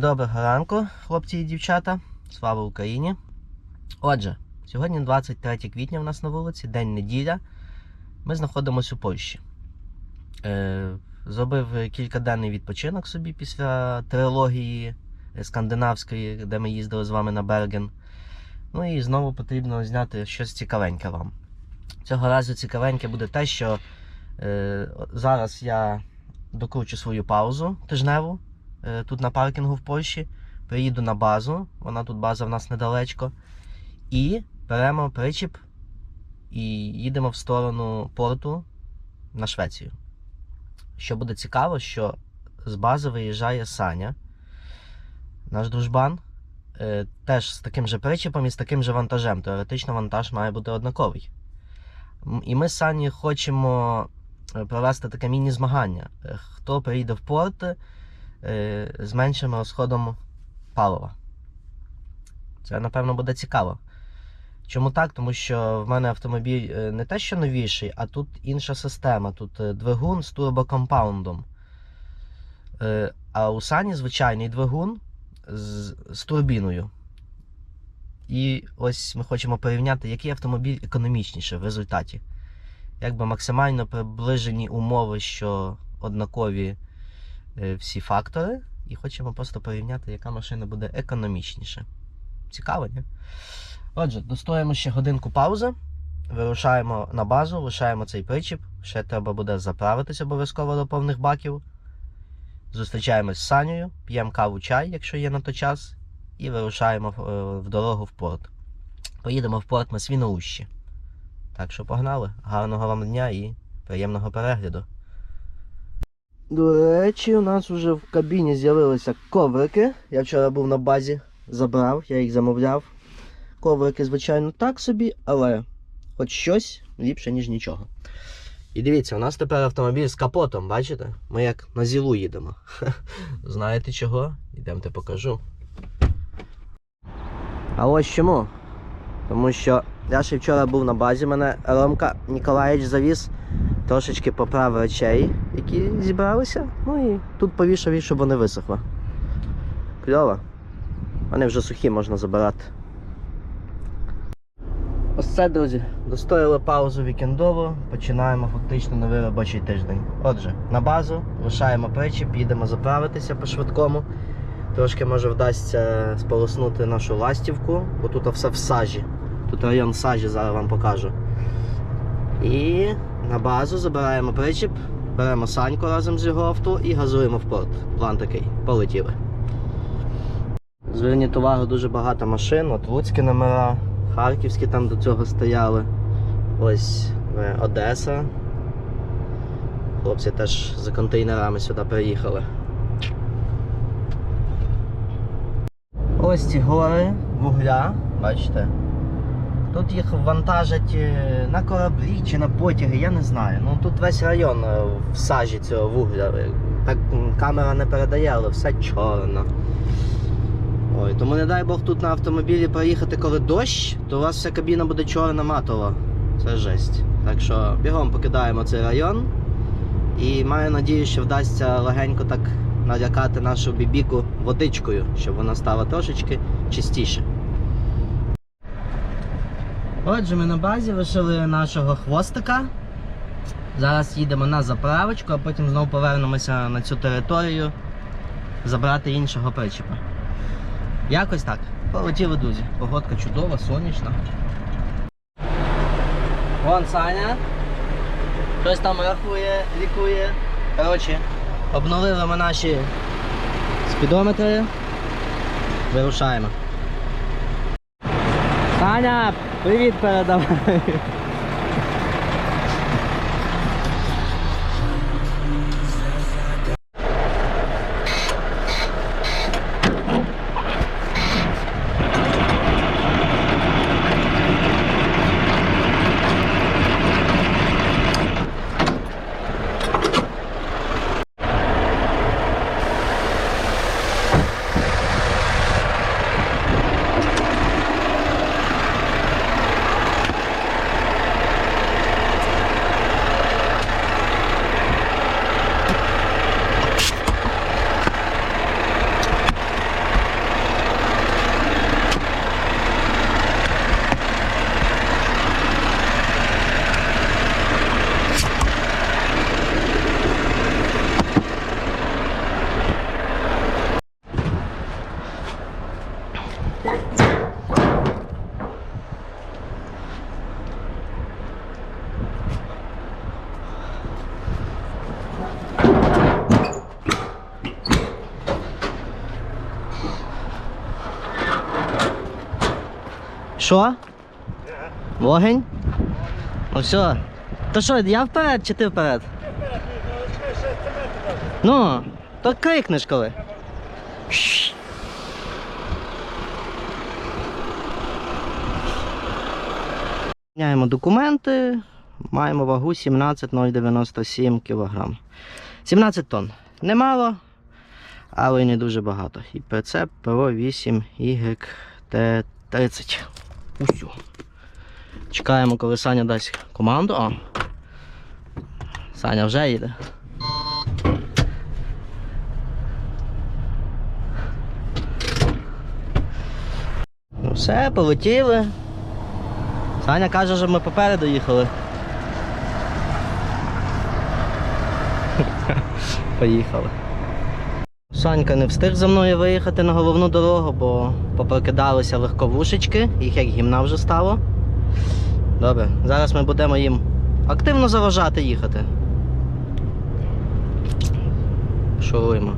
доброго ранку, хлопці і дівчата. Слава Україні! Отже, сьогодні 23 квітня у нас на вулиці, день неділя. Ми знаходимося у Польщі. Е, зробив кількаденний відпочинок собі після трилогії скандинавської, де ми їздили з вами на Берген. Ну і знову потрібно зняти щось цікавеньке вам. Цього разу цікавеньке буде те, що е, зараз я докручу свою паузу тижневу тут на паркінгу в Польщі. Приїду на базу, вона тут база в нас недалечко. І беремо причіп і їдемо в сторону порту на Швецію. Що буде цікаво, що з бази виїжджає Саня, наш дружбан, е, теж з таким же причіпом і з таким же вантажем. Теоретично вантаж має бути однаковий. І ми з Сані хочемо е, провести таке міні-змагання. Е, Хто приїде в порт е, з меншим розходом палива. Це, напевно, буде цікаво. Чому так? Тому що в мене автомобіль е, не те, що новіший, а тут інша система. Тут е, двигун з турбокомпаундом. Е, А у Сані звичайний двигун з, з турбіною. І ось ми хочемо порівняти, який автомобіль економічніше в результаті. Якби максимально приближені умови, що однакові е, всі фактори, і хочемо просто порівняти, яка машина буде економічніше. Цікаво, ні? Отже, достоїмо ще годинку паузи, вирушаємо на базу, лишаємо цей причіп. Ще треба буде заправитися обов'язково до повних баків. Зустрічаємось з Санею, п'ємо каву чай, якщо є на то час, і вирушаємо е, в дорогу в порт. Поїдемо в порт на Свіноущі. Так що погнали. Гарного вам дня і приємного перегляду. До речі, у нас вже в кабіні з'явилися коврики. Я вчора був на базі, забрав, я їх замовляв. Коврики, звичайно, так собі, але хоч щось ліпше, ніж нічого. І дивіться, у нас тепер автомобіль з капотом, бачите? Ми як на зілу їдемо. Знаєте чого? Йдемте покажу. А ось чому? Тому що я ще вчора був на базі, мене Ромка Ніколаєвич завіз трошечки поправив речей, які зібралися. Ну і тут повішав їх, щоб вони висохли. Кльово. Вони вже сухі, можна забирати. Ось це, друзі, достояли паузу вікендову, починаємо фактично новий робочий тиждень. Отже, на базу, лишаємо причіп, їдемо заправитися по-швидкому. Трошки може вдасться сполоснути нашу ластівку, бо тут все в сажі. Тут район сажі, зараз вам покажу. І на базу забираємо причіп, беремо саньку разом з його авто і газуємо в порт. План такий. Полетіли. Зверніть увагу, дуже багато машин, от Луцькі номера, Харківські там до цього стояли. Ось е, Одеса. Хлопці теж за контейнерами сюди приїхали. Ось ці гори вугля, бачите? Тут їх вантажать е, на кораблі чи на потяги, я не знаю. Ну тут весь район е, в сажі цього вугля. Так камера не передає, але все чорно. Ой, тому не дай Бог тут на автомобілі проїхати, коли дощ, то у вас вся кабіна буде чорна матова. Це жесть. Так що бігом покидаємо цей район. І маю надію, що вдасться легенько так налякати нашу бібіку водичкою, щоб вона стала трошечки чистіше. Отже, ми на базі лишили нашого хвостика. Зараз їдемо на заправочку, а потім знову повернемося на цю територію забрати іншого причіпа. Якось так. Полетіли, друзі. Погодка чудова, сонячна. Вон Саня. Хтось там рахує, лікує. Коротше, обновили ми наші спідометри. Вирушаємо. Саня, привіт передавай. Що? Вогонь? Ну все. То що, я вперед чи ти вперед? Ну, то крикнеш коли. Міняємо документи. Маємо вагу 17,097 кг. 17 тонн. Немало, але й не дуже багато. І прицеп ПРО 8 YT30. Усю. Чекаємо, коли Саня дасть команду. О. Саня вже їде. Ну все, полетіли. Саня каже, що ми попереду їхали. Поїхали. Санька не встиг за мною виїхати на головну дорогу, бо попрокидалися легковушечки, їх як гімна вже стало. Добре, зараз ми будемо їм активно заважати їхати. Шуруємо.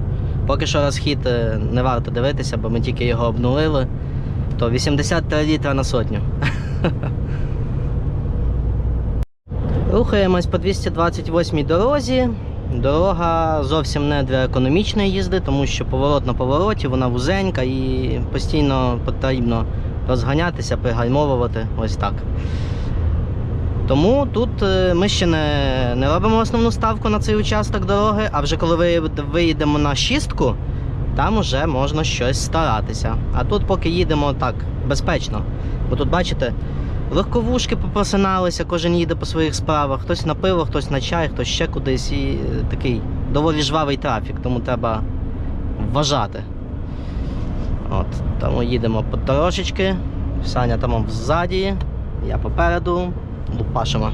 Поки що розхід е, не варто дивитися, бо ми тільки його обнулили. То 83 літра на сотню. Рухаємось по 228 дорозі. Дорога зовсім не для економічної їзди, тому що поворот на повороті, вона вузенька і постійно потрібно розганятися, пригальмовувати. Ось так. Тому тут е, ми ще не, не робимо основну ставку на цей участок дороги, а вже коли виїдемо на шістку, там вже можна щось старатися. А тут поки їдемо так, безпечно. Бо тут, бачите, легковушки попросиналися, кожен їде по своїх справах. Хтось на пиво, хтось на чай, хтось ще кудись. І е, такий доволі жвавий трафік, тому треба вважати. От, тому їдемо потрошечки. Саня там ззаді, я попереду, лупашимо.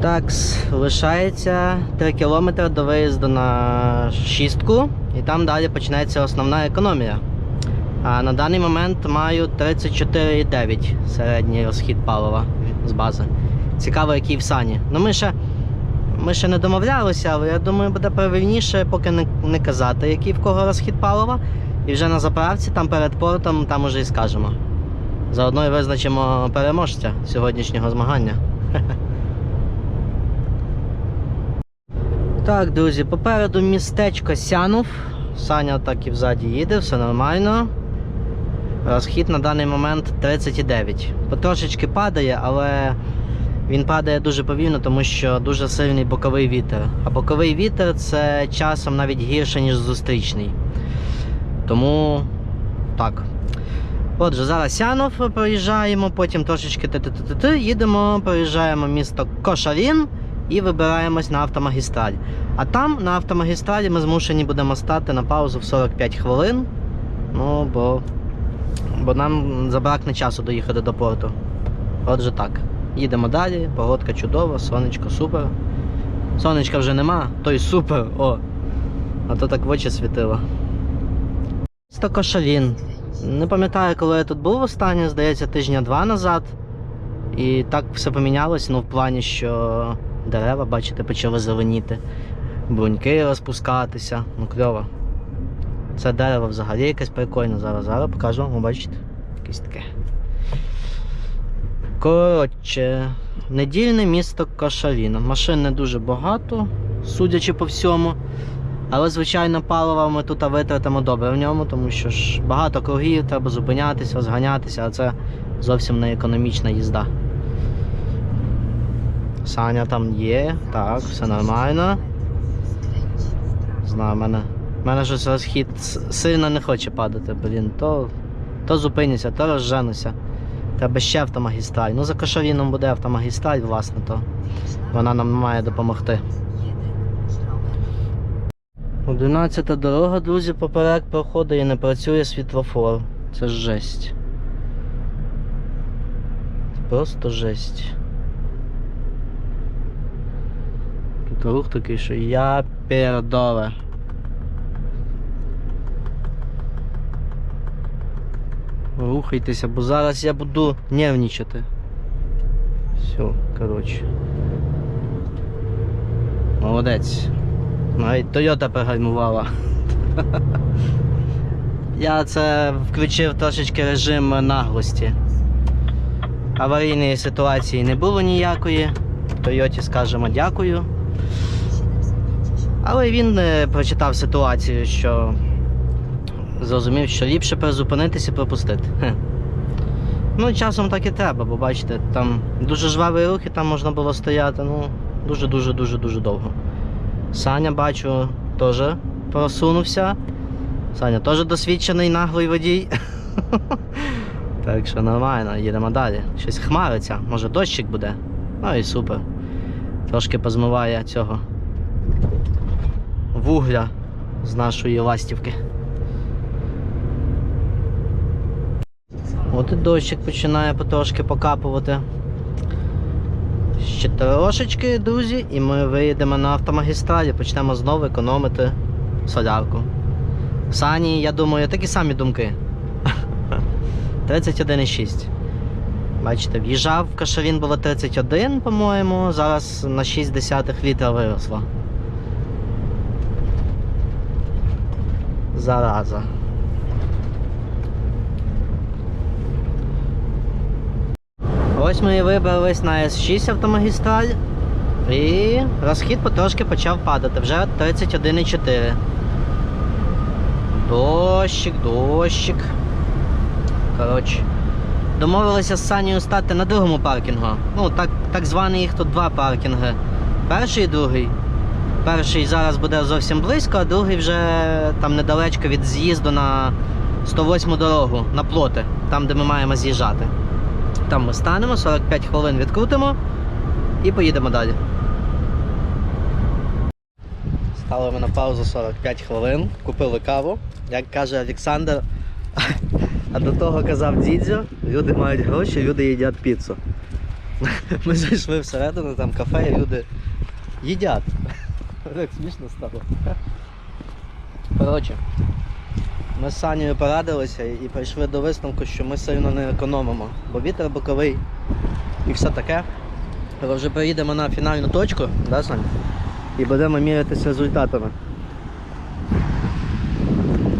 Так, лишається 3 кілометри до виїзду на шістку, і там далі починається основна економія. А на даний момент маю 34,9 середній розхід палива з бази. Цікаво, який в сані. Ну ми ще, ми ще не домовлялися, але я думаю, буде правильніше поки не, не казати, який в кого розхід палива. І вже на заправці, там перед портом, там уже і скажемо. Заодно і визначимо переможця сьогоднішнього змагання. Так, друзі, попереду містечко Сянув. Саня так і взаді їде, все нормально. Розхід на даний момент 39. Потрошечки падає, але він падає дуже повільно, тому що дуже сильний боковий вітер. А боковий вітер це часом навіть гірше, ніж зустрічний. Тому так. Отже, зараз Сянов проїжджаємо, потім трошечки ти-ти-ти-ти, їдемо, проїжджаємо місто Кошарін і вибираємось на автомагістраль. А там на автомагістралі ми змушені будемо стати на паузу в 45 хвилин. Ну, бо, бо нам забракне часу доїхати до порту. Отже так. Їдемо далі, погодка чудова, сонечко супер. Сонечка вже нема, то й супер, о. А то так в очі світило. Місто Кошалін. Не пам'ятаю, коли я тут був останнє, здається, тижня два назад. І так все помінялось, ну в плані, що дерева, бачите, почали зеленіти, бруньки розпускатися. Ну, кльово. Це дерево взагалі якесь прикольне. Зараз зараз покажу вам, бачите? Якесь таке. Коротше, недільне місто Кошаліно. Машин не дуже багато, судячи по всьому. Але, звичайно, палива ми тут витратимо добре в ньому, тому що ж багато кругів, треба зупинятися, розганятися, а це зовсім не економічна їзда. Саня там є, так, все нормально. Знаю, мене. Мене щось розхід сильно не хоче падати, блін. То, то зупинюся, то розженуся. Треба ще автомагістраль. Ну, за Кошаріном буде автомагістраль, власне, то вона нам має допомогти. 11 дорога, друзі, поперек проходить і не працює світлофор. Це жесть. Просто жесть. Тут рух такий, що я пердове. Рухайтеся, бо зараз я буду нервничати. Все, коротше. Молодець. Навіть Toyota пригальмувала. Я це включив трошечки режим наглості. Аварійної ситуації не було ніякої. Тойоті скажемо дякую. Але він е, прочитав ситуацію, що зрозумів, що ліпше призупинитися і пропустити. Ну, часом так і треба, бо бачите, там дуже жваві рухи, там можна було стояти, ну, дуже-дуже дуже дуже довго. Саня, бачу, теж просунувся. Саня теж досвідчений наглий водій. Так що нормально, їдемо далі. Щось хмариться, може дощик буде. Ну і супер. Трошки позмиває цього вугля з нашої ластівки. От і дощик починає потрошки покапувати. Ще трошечки, друзі, і ми виїдемо на автомагістралі, почнемо знову економити солярку. Сані, я думаю, такі самі думки. 31,6. Бачите, в'їжджав в Кашарін було 31, по-моєму, зараз на 6 десятих літра виросло. Зараза. Ось ми і вибрались на С6 автомагістраль. І розхід потрошки почав падати. Вже 31,4. Дощик, дощик. Коротше. Домовилися з Санєю стати на другому паркінгу. Ну, так, так званий їх тут два паркінги. Перший і другий. Перший зараз буде зовсім близько, а другий вже там недалечко від з'їзду на 108 дорогу, на плоти, там де ми маємо з'їжджати. Там ми станемо, 45 хвилин відкрутимо і поїдемо далі. Стали ми на паузу 45 хвилин, купили каву. Як каже Олександр, а до того казав дідзьо, люди мають гроші, люди їдять піцу. Ми зайшли всередину, там кафе, і люди їдять. Так смішно стало. Коротше, ми з Санєю порадилися і прийшли до висновку, що ми сильно не економимо, бо вітер боковий і все таке. Але вже приїдемо на фінальну точку, да, Саня? І будемо мірятися результатами.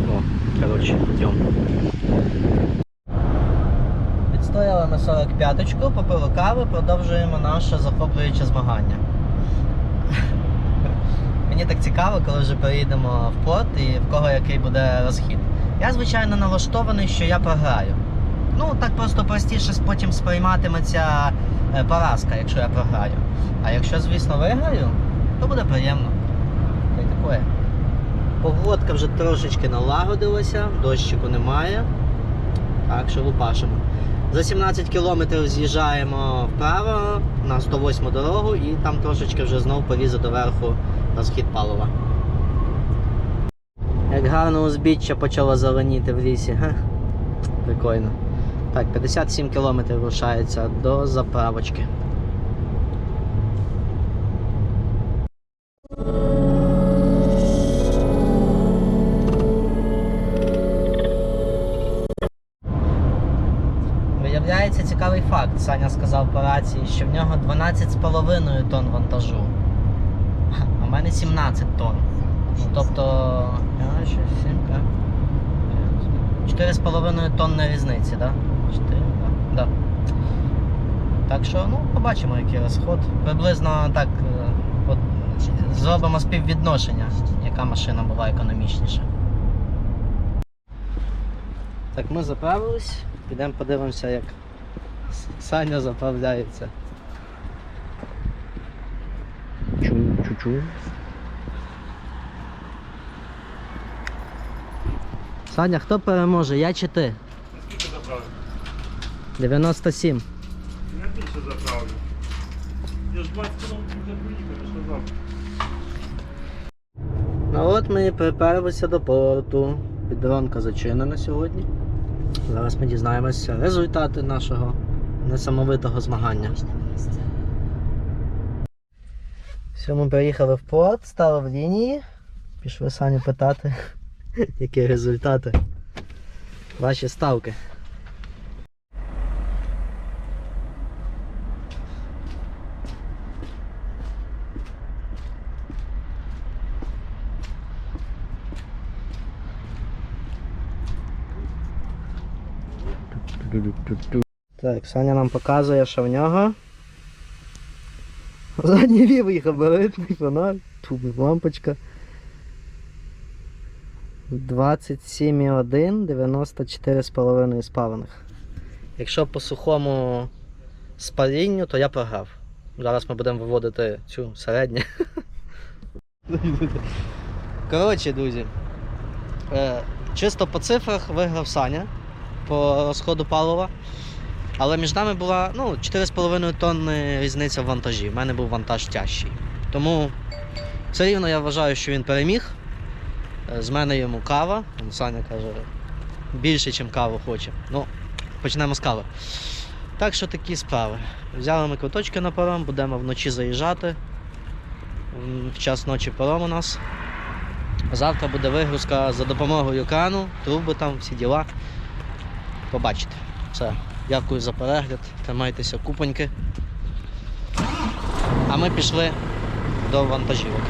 О, коротше, йдемо. Відстояли ми 45-ку, попили каву, продовжуємо наше захоплююче змагання. Мені так цікаво, коли вже приїдемо в порт і в кого який буде розхід. Я, звичайно, налаштований, що я програю. Ну, так просто простіше потім сприйматиметься е, поразка, якщо я програю. А якщо, звісно, виграю, то буде приємно. Та й таке. Погодка вже трошечки налагодилася, дощику немає. Так що лупашимо. За 17 кілометрів з'їжджаємо вправо на 108 дорогу і там трошечки вже знову повізе доверху на схід палива. Як гарно узбіччя почало зеленіти в лісі. Ха? Прикольно. Так, 57 кілометрів рушається до заправочки. Виявляється цікавий факт. Саня сказав по рації, що в нього 12,5 тонн вантажу. А в мене 17 тонн. Ну, тобто. 4,5 тонни різниці, так? Да? 4, так. Да. Так що, ну, побачимо, який розход. Приблизно так е, от, зробимо співвідношення, яка машина була економічніша. Так, ми заправились, підемо подивимося, як Саня заправляється. Чу-чу-чу. Саня, хто переможе, я чи ти? Скільки заправлю? 97. Я більше заправлю. Я ж 20 кілометрів вже проїхав, я ж казав. Ну от ми і приперлися до порту. Підронка зачинена сьогодні. Зараз ми дізнаємося результати нашого несамовитого змагання. Все, ми приїхали в порт, стали в лінії. Пішли Саню питати, які результати. Ваші ставки. Так, Саня нам показує, що в нього. Задній лівий габаритний фонар, тут лампочка. 27,1, 94,5 спалених. Якщо по сухому спалінню, то я програв. Зараз ми будемо виводити цю середню. Коротше, друзі. Е, чисто по цифрах виграв Саня по розходу палива. Але між нами була ну, 4,5 тонни різниця в вантажі. У мене був вантаж тяжчий. Тому все рівно я вважаю, що він переміг. Е, З мене йому кава. Саня каже, більше, ніж каву хоче. Ну, почнемо з кави. Так що такі справи. Взяли ми квиточки на паром, будемо вночі заїжджати. В час ночі паром у нас. Завтра буде вигрузка за допомогою крану, труби там, всі діла. Побачите. Все. Дякую за перегляд. Тримайтеся купоньки. А ми пішли до вантажівок.